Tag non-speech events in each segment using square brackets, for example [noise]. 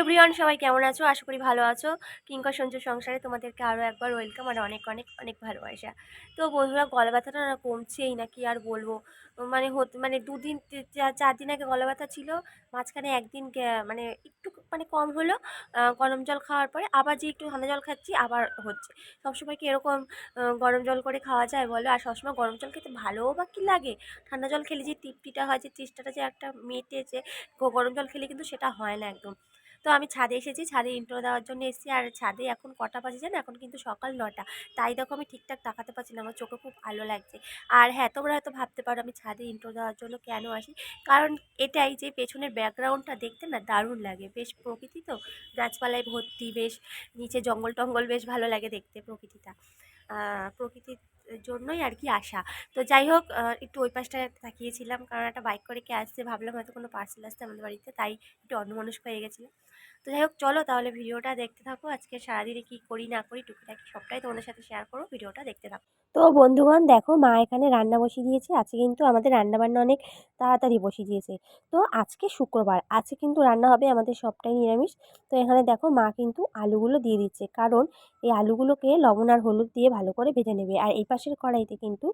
Everyone সবাই কেমন আছো? আশা করি ভালো আছো। কিঙ্কর সঞ্জু সংসারে তোমাদেরকে আরও একবার ওয়েলকাম আর অনেক অনেক অনেক ভালোবাসা। তো বন্ধুরা গলা ব্যথাটা না কমছেই না কি আর বলব? মানে হতে মানে দুদিন চার দিন আগে গলা ব্যথা ছিল, মাঝখানে একদিন মানে একটু মানে কম হলো গরম জল খাওয়ার পরে, আবার যে একটু ঠান্ডা জল খাচ্ছি, আবার হচ্ছে। সবসময় কি এরকম গরম জল করে খাওয়া যায় বলো? আর সবসময় গরম জল খেতে ভালোও বা কী লাগে? ঠান্ডা জল খেলে যে তৃপ্তিটা হয়, যে চেষ্টাটা যে একটা মেটে যে গরম জল খেলে কিন্তু সেটা হয় না একদম। তো আমি ছাদে এসেছি, ছাদে ইন্ট্রো দেওয়ার জন্য এসেছি। আর ছাদে এখন কটা বাজে জানো? এখন কিন্তু সকাল নটা তাই দেখো আমি ঠিকঠাক তাকাতে পারছি না, আমার চোখে খুব ভালো লাগছে। আর হ্যাঁ তোমরা হয়তো ভাবতে পারো আমি ছাদে ইন্ট্রো দেওয়ার জন্য কেন আসি। কারণ এটাই যে পেছনের ব্যাকগ্রাউন্ডটা দেখতে না দারুণ লাগে। বেশ প্রকৃতি তো। গাছপালায় ভর্তি, বেশ নিচে জঙ্গল টঙ্গল বেশ ভালো লাগে দেখতে প্রকৃতিটা। প্রকৃতির জন্যই আর কি আসা। তো যাই হোক একটু ওই পাশটায় তাকিয়েছিলাম কারণ একটা বাইক করে কে আসছে ভাবলাম হয়তো কোনো পার্সেল আসছে আমাদের বাড়িতে, তাই একটু অন্যমনস্ক হয়ে গেছিলাম। তো যাই হোক, চলো তাহলে ভিডিওটা দেখতে থাকো। আজকে সারাদিনে কী করি না করি টুকিটাকি সবটাই তোমাদের সাথে শেয়ার করো ভিডিওটা দেখতে থাকো। তো বন্ধুগণ, দেখো মা এখানে রান্না বসিয়ে দিয়েছে, আজকে কিন্তু আমাদের রান্না বান্না অনেক তাড়াতাড়ি বসিয়ে দিয়েছে। তো আজকে শুক্রবার, আজকে কিন্তু রান্না হবে আমাদের সবটাই নিরামিষ। তো এখানে দেখো মা কিন্তু আলুগুলো দিয়ে দিচ্ছে, কারণ এই আলুগুলোকে লবণ আর হলুদ দিয়ে ভালো করে ভেজে নেবে। আর এই পাশের কড়াইতে কিন্তু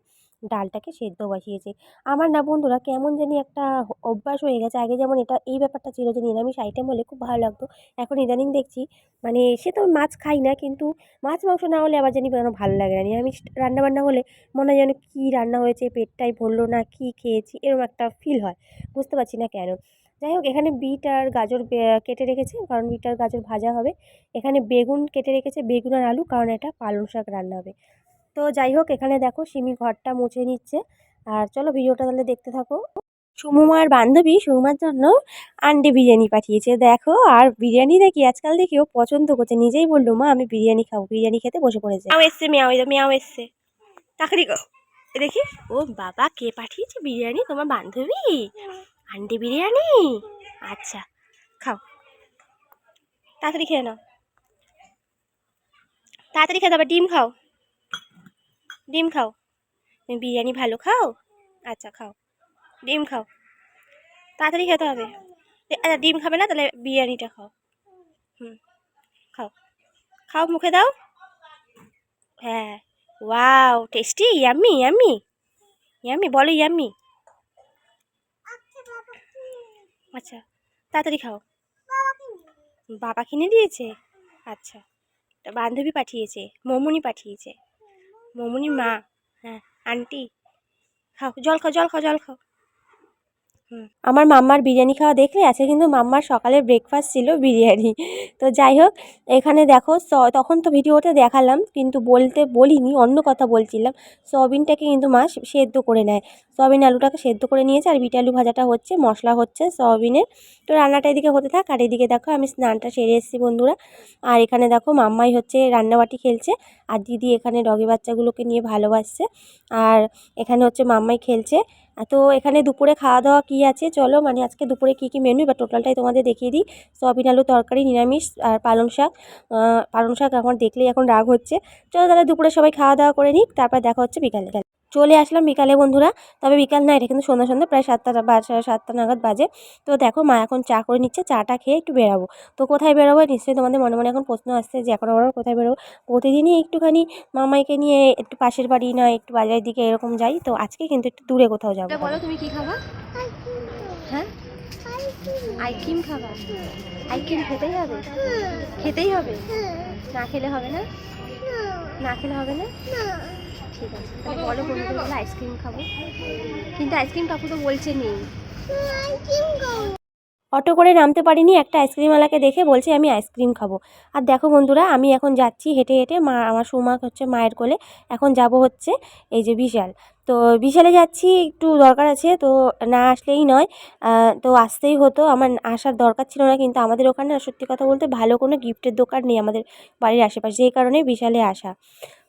ডালটাকে সেদ্ধ বসিয়েছে। আমার না বন্ধুরা কেমন জানি একটা অভ্যাস হয়ে গেছে। আগে যেমন এটা, এই ব্যাপারটা ছিল যে নিরামিষ আইটেম হলে খুব ভালো লাগতো। এখন ইদানিং দেখছি মানে সে তো মাছ খাই না কিন্তু মাছ, মাংস না হলে আবার জানি কেন ভালো লাগে না। নিরামিষ রান্নাবান্না হলে মনে হয় যেন কী রান্না হয়েছে পেটটাই ভরলো না, কী খেয়েছি, এরকম একটা ফিল হয়। বুঝতে পারছি না কেন। যাই হোক, এখানে বিট আর গাজর কেটে রেখেছে, কারণ বিট আর গাজর ভাজা হবে। এখানে বেগুন কেটে রেখেছে, বেগুন আর আলু, কারণ এটা পালং শাক রান্না হবে। তো যাই হোক, এখানে দেখো সিমি ঘরটা মুছে নিচ্ছে। আর চলো ভিডিওটা তাহলে দেখতে থাকো। সুমুমার বান্ধবী সুমার জন্য আন্ডে বিরিয়ানি পাঠিয়েছে। দেখো, আর বিরিয়ানি দেখি, আজকাল দেখি ও পছন্দ করছে। নিজেই বলল, মা, আমি বিরিয়ানি খাব। বিরিয়ানি খেতে বসে পড়েছে। মেয়াও এসছে, মেয়াও মেয়াও এসছে। গো দেখি, ও বাবা, কে পাঠিয়েছে বিরিয়ানি? তোমার বান্ধবী? আন্ডে বিরিয়ানি? আচ্ছা খাও। তাড়াতাড়ি খেয়ে নাও। তাড়াতাড়ি খেতে হবে ডিম খাও। ডিম খাও। তুমি বিরিয়ানি ভালো খাও? আচ্ছা খাও। ডিম খাও। তাড়াতাড়ি খেতে হবে। আচ্ছা ডিম খাবে না, তাহলে বিরিয়ানিটা খাও। হুম, খাও। খাও, মুখে দাও। হ্যাঁ। Wow, tasty, yummy yummy. Yummy, বলো ইয়াম্মি। আচ্ছা তাড়াতাড়ি খাও। বাবা কিনে দিয়েছে? আচ্ছা। বান্ধবী পাঠিয়েছে, মমুনি পাঠিয়েছে। মমুনির মা হ্যাঁ আন্টি খাও জল খাও জল খাও জল খাও। আমার মাম্মার বিরিয়ানি খাওয়া দেখলে আছে কিন্তু মাম্মার সকালে ব্রেকফাস্ট ছিল বিরিয়ানি। তো যাই হোক, এখানে দেখো স- তখন তো ভিডিওতে দেখালাম, কিন্তু বলতে বলিনি, অন্য কথা বলছিলাম। সয়াবিনটাকে কিন্তু মা সেদ্ধ করে নেয়। সয়াবিন আলুটাকে সেদ্ধ করে নিয়েছে, আর বিট আলু ভাজাটা হচ্ছে, মশলা হচ্ছে সয়াবিনের তো রান্নাটা এদিকে হতে থাক, আর এদিকে দেখো আমি স্নানটা সেরে এসেছি বন্ধুরা। আর এখানে দেখো মাম্মাই হচ্ছে রান্নাবাটি খেলছে, আর দিদি এখানে ডগি বাচ্চাগুলোকে নিয়ে ভালোবাসছে। আর এখানে হচ্ছে মাম্মাই খেলছে তো এখানে দুপুরে খাওয়া দাওয়া কী আছে? চলো মানে আজকে দুপুরে কী কী মেনু বা টোটালটাই তোমাদের দেখিয়ে দিই। সবিন আলু তরকারি, নিরামিষ আর পালং শাক। পালং শাক এখন দেখলেই এখন রাগ হচ্ছে। চলো তাহলে দুপুরে সবাই খাওয়া দাওয়া করে নিক, তারপর দেখা হচ্ছে বিকালে। চলে আসলাম বিকালে, বন্ধুরা। তবে বিকাল না, এটা কিন্তু সন্ধ্যা সন্ধ্যা, প্রায় সাতটা বা সাড়ে সাতটা নাগাদ বাজে। তো দেখো, মা এখন চা করে নিচ্ছে, চাটা খেয়ে একটু বেরাবো। তো কোথায় বেরোবো? নিশ্চয়ই তোমাদের মনে মনে এখন প্রশ্ন আসছে যে, এখন আবার কোথায় বেরোবো? প্রতিদিনই একটুখানি মামাইকে নিয়ে একটু পাশের বাড়ি না একটু বাজারের দিকে এরকম যাই। তো আজকে কিন্তু একটু দূরে কোথাও যাব। বলো তুমি কি খাবা? হ্যাঁ? খাবা? খেতেই হবে? খেতেই হবে? না খেলে হবে না? না খেলে হবে না? ঠিক আছে। বলো বন্ধুদের বলে আইসক্রিম খাব। কিন্তু আইসক্রিম কাকু তো বলছে নেই। অটো করে নামতে পারিনি, একটা আইসক্রিমওয়ালাকে দেখে বলছে আমি আইসক্রিম খাব। আর দেখো বন্ধুরা, আমি এখন যাচ্ছি হেঁটে হেঁটে, মা, আমার সুমা হচ্ছে মায়ের কোলে। এখন যাব হচ্ছে এই যে বিশাল। তো বিশালে যাচ্ছি, একটু দরকার আছে, তো না আসলেই নয়। তো আসতেই হতো, আমার আসার দরকার ছিল না, কিন্তু আমাদের ওখানে সত্যি কথা বলতে ভালো কোনো গিফটের দোকান নেই আমাদের বাড়ির আশেপাশে, যেই কারণে বিশালে আসা।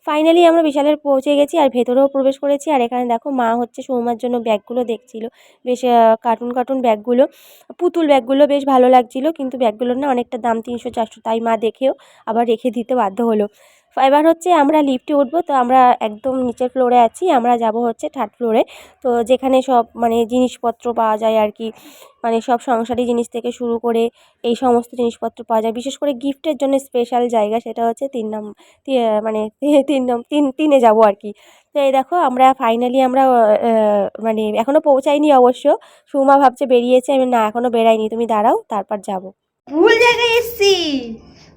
ফাইনালি আমরা বিশালের পৌঁছে গেছি আর ভেতরেও প্রবেশ করেছি আর এখানে দেখো মা হচ্ছে সৌমার জন্য ব্যাগগুলো দেখছিল। বেশ কার্টুন কার্টুন ব্যাগগুলো, পুতুল ব্যাগগুলো বেশ ভালো লাগছিল, কিন্তু ব্যাগগুলোর না অনেকটা দাম তিনশো চারশো, তাই মা দেখেও আবার রেখে দিতে বাধ্য হলো। এবার হচ্ছে আমরা লিফটে উঠবো, তো আমরা একদম নিচের ফ্লোরে আছি, আমরা যাব হচ্ছে থার্ড ফ্লোরে তো যেখানে সব মানে জিনিসপত্র পাওয়া যায় আর কি মানে সব সংসারী জিনিস থেকে শুরু করে এই সমস্ত জিনিসপত্র পাওয়া যায়। বিশেষ করে গিফটের জন্য স্পেশাল জায়গা সেটা হচ্ছে তিন নাম মানে [laughs] তিন নাম, তিন, তিনে যাব আর কি। তো এই দেখো আমরা ফাইনালি আমরা মানে এখনও পৌঁছাইনি অবশ্য, সুমা ভাবছে বেরিয়েছে, আমি না এখনও বেরাইনি তুমি দাঁড়াও, তারপর যাব। ভুল জায়গায় এসছি,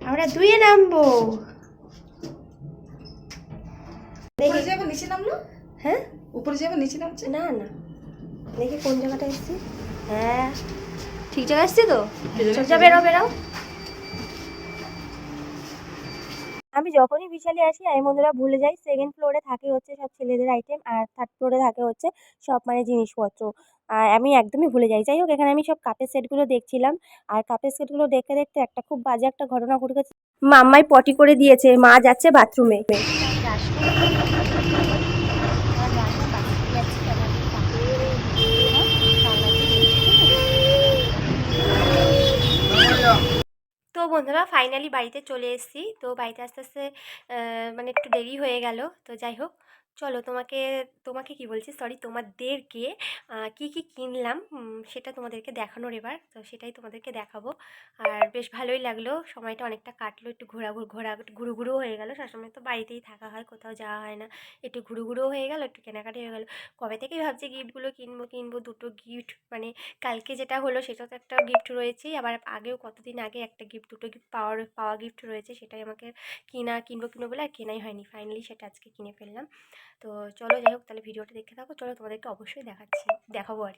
আমরা দুইয়ে নামবো। যাবে নিচে নামলো? হ্যাঁ? উপরে যাবে নিচে নামছে? না না। দেখি কোন জায়গাটা এসছি। হ্যাঁ। ঠিক জায়গায় এসছি তো? চল বেরো বেরাও আমি যখনই বিশালে আসি আমি বন্ধুরা ভুলে যাই সেকেন্ড ফ্লোরে থাকে হচ্ছে সব ছেলেদের আইটেম আর থার্ড ফ্লোরে থাকে হচ্ছে সব মানে জিনিসপত্র। আর আমি একদমই ভুলে যাই। যাই হোক এখানে আমি সব কাপের সেটগুলো দেখছিলাম। আর কাপের সেটগুলো দেখতে দেখতে একটা খুব বাজে একটা ঘটনা ঘটে গেছে মাম্মাই পটি করে দিয়েছে মা যাচ্ছে বাথরুমে তো বন্ধুরা ফাইনালি বাড়িতে চলে এসেছি। তো বাড়িতে আস্তে আস্তে মানে একটু দেরি হয়ে গেল। তো যাই হোক চলো তোমাকে তোমাকে কি বলছি? সরি তোমাদেরকে কি কি কিনলাম? সেটা তোমাদেরকে দেখানোর এবার। তো সেটাই তোমাদেরকে দেখাবো। আর বেশ ভালোই লাগল। সময়টা অনেকটা কাটলো। একটু ঘোরা ঘোরা ঘুরু ঘুরু হয়ে গেল। সবসময় তো বাড়িতেই থাকা হয়, কোথাও যাওয়া হয় না। একটু ঘুরু ঘুরু হয়ে গেল, একটু কেনাকাটি হয়ে গেল। কবে থেকেই ভাবছি গিফটগুলো কিনবো কিনবো? দুটো গিফট মানে কালকে যেটা হলো সেটা তো একটা গিফট রয়েছেই আবার আগেও কতদিন আগে একটা গিফট, দুটো গিফট পাওয়ার, পাওয়া গিফট রয়েছে। সেটাই আমাকে কিনা, কিনবো কিনবো বলে আর কেনাই হয়নি। ফাইনালি সেটা আজকে কিনে ফেললাম। তো চলো যাই হোক তাহলে ভিডিওটা দেখে থাকো। চলো তোমাদেরকে অবশ্যই দেখাচ্ছি, দেখাবো আর।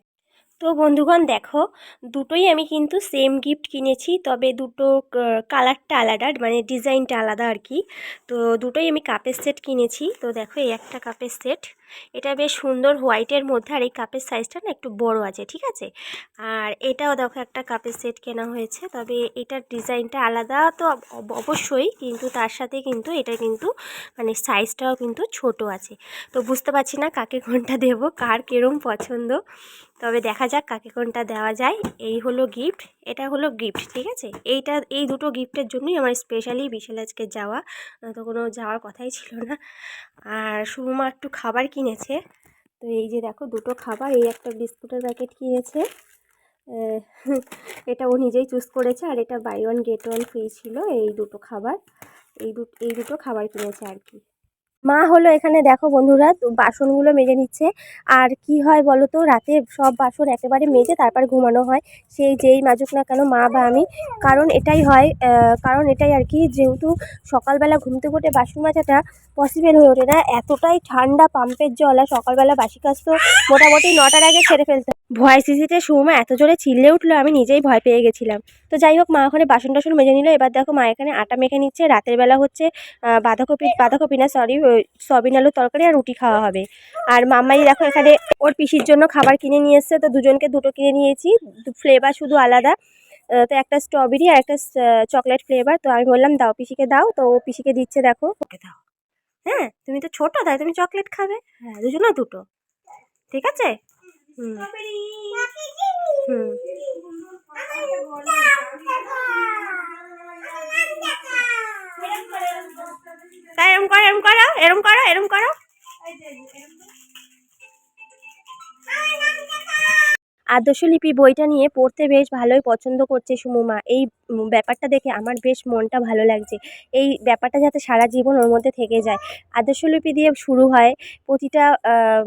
তো বন্ধুগণ, দেখো, দুটোই আমি কিন্তু সেম গিফট কিনেছি, তবে দুটো কালারটা আলাদা মানে ডিজাইনটা আলাদা আর কি। তো দুটোই আমি কাপের সেট কিনেছি। তো দেখো, এই একটা কাপের সেট এটা বেশ সুন্দর হোয়াইটের মধ্যে, আর এই কাপের সাইজটা না একটু বড় আছে, ঠিক আছে? আর এটাও দেখো একটা কাপের সেট কেনা হয়েছে, তবে এটার ডিজাইনটা আলাদা তো অব- অবশ্যই, কিন্তু তার সাথে কিন্তু এটা কিন্তু মানে সাইজটাও কিন্তু ছোট আছে। তো বুঝতে পারছি না কাকে কোনটা দেবো, কার কিরম পছন্দ। তবে দেখা যাক কাকে কোনটা দেওয়া যায়। এই হলো গিফট এটা হলো গিফট ঠিক আছে? এইটা, এই দুটো গিফটের জন্যই আমার স্পেশালি বিশাল আজকে যাওয়া। তো কোনো যাওয়ার কথাই ছিল না। আর সুমা একটু খাবার কিনেছে। তো এই যে দেখো, দুটো খাবার, এই একটা বিস্কুটের প্যাকেট কিনেছে। এটা ও নিজেই চুজ করেছে, আর এটা buy one get one free ছিল। এই দুটো খাবার, এই দু, এই দুটো খাবার কিনেছে আর কি। মা হলো এখানে, দেখো বন্ধুরা বাসনগুলো মেজে নিচ্ছে। আর কি হয় বলো তো, রাতে সব বাসন একেবারে মেজে তারপর ঘুমানো হয়। সেই যেই মাজুক না কেন, মা বা আমি। কারণ এটাই হয় কারণ এটাই আর কি, যেহেতু সকালবেলা ঘুম থেকে উঠে বাসন মাজাটা পসিবল হয়ে ওঠে না, এতটাই ঠান্ডা পাম্পের জল। আর সকালবেলা বাসি কাজ তো মোটামুটি নটার আগে ছেড়ে ফেলতে। ভয় সিসিতে সুমা এত জোরে চিল্লে উঠল, আমি নিজেই ভয় পেয়ে গেছিলাম। তো যাই হোক, মা ওখানে বাসন টাসন মেজে নিল। এবার দেখো মা এখানে আটা মেখে নিচ্ছে। রাতের বেলা হচ্ছে বাঁধাকপি বাঁধাকপি না সরি সয়াবিন আলুর তরকারি আর রুটি খাওয়া হবে। আর মাম্মাই দেখো এখানে ওর পিসির জন্য খাবার কিনে নিয়ে এসছে, তো দুজনকে দুটো কিনে নিয়েছি। ফ্লেভার শুধু আলাদা। তো একটা স্ট্রবেরি আর একটা চকলেট ফ্লেভার তো আমি বললাম, দাও পিসিকে দাও। তো ও পিসিকে দিচ্ছে, দেখো। ওকে, দাও। হ্যাঁ তুমি তো ছোট, তাই তুমি চকলেট খাবে। হ্যাঁ দুজনে দুটো। ঠিক আছে? হুম। হুম তাই এরম করো, এরম করো এরম করো। আদর্শলিপি বইটা নিয়ে পড়তে বেশ ভালোই পছন্দ করছে সুমুমা। এই ব্যাপারটা দেখে আমার বেশ মনটা ভালো লাগছে। এই ব্যাপারটা যাতে সারা জীবন ওর মধ্যে থেকে যায়। আদর্শলিপি দিয়ে শুরু হয় প্রতিটা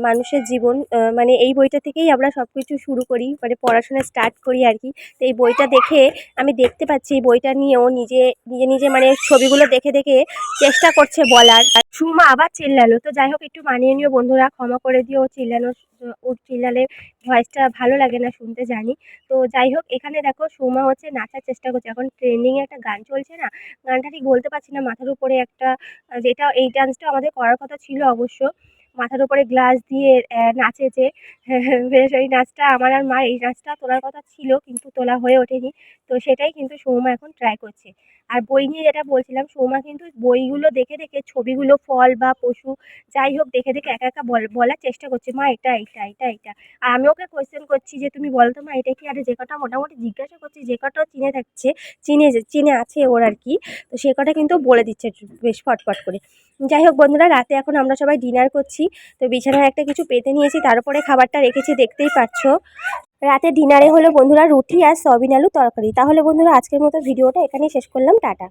মানুষের জীবন। মানে এই বইটা থেকেই আমরা সব কিছু শুরু করি মানে পড়াশোনা স্টার্ট করি আর কি। তো এই বইটা দেখে আমি দেখতে পাচ্ছি, এই বইটা নিয়েও নিজে নিজে নিজে মানে ছবিগুলো দেখে দেখে চেষ্টা করছে বলার। সুমা আবার চিল্লালো। তো যাই হোক, একটু মানিয়ে নিও বন্ধুরা, ক্ষমা করে দিও। ও চিল্লানো, ও চিল্লালে ভয়েসটা ভালো লাগে না শুনতে জানি। তো যাই হোক, এখানে দেখো সুমা হচ্ছে নাচার চেষ্টা করছে। এখন ট্রেন্ডিংয়ে একটা গান চলছে না? গানটা ঠিক বলতে পারছি না, মাথার উপরে একটা, যেটা এই ডান্সটা আমাদের করার কথা ছিল অবশ্য। মাথার উপরে গ্লাস দিয়ে নাচেছে। [laughs] বেশ ওই নাচটা আমার আর মার এই নাচটা তোলার কথা ছিল কিন্তু তোলা হয়ে ওঠেনি। তো সেটাই কিন্তু সৌমা এখন ট্রাই করছে। আর বই নিয়ে যেটা বলছিলাম সৌমা কিন্তু বইগুলো দেখে দেখে ছবিগুলো, ফল বা পশু, যাই হোক দেখে দেখে একা একা বল, বলার চেষ্টা করছে, মা, এটা এটা এটা এটা। আর আমি ওকে কোয়েশ্চেন করছি যে, তুমি বলো তো মা, এটা কি? আরে, যে কটা মোটামুটি জিজ্ঞাসা করছি, যে কটা ও চিনে থাকছে, চিনে চিনে আছে ওর আর কি। তো সে কটা কিন্তু বলে দিচ্ছে বেশ ফটফট করে। যাই হোক বন্ধুরা, রাতে এখন আমরা সবাই ডিনার করছি। তো বিছানায় একটা কিছু পেতে নিয়েছি, তার উপরে খাবারটা রেখেছি, দেখতেই পাচ্ছ। রাতে ডিনারে হলো বন্ধুরা রুটি আর সবিন আলু তরকারি। তাহলে বন্ধুরা আজকের মতো ভিডিওটা এখানেই শেষ করলাম, টাটা।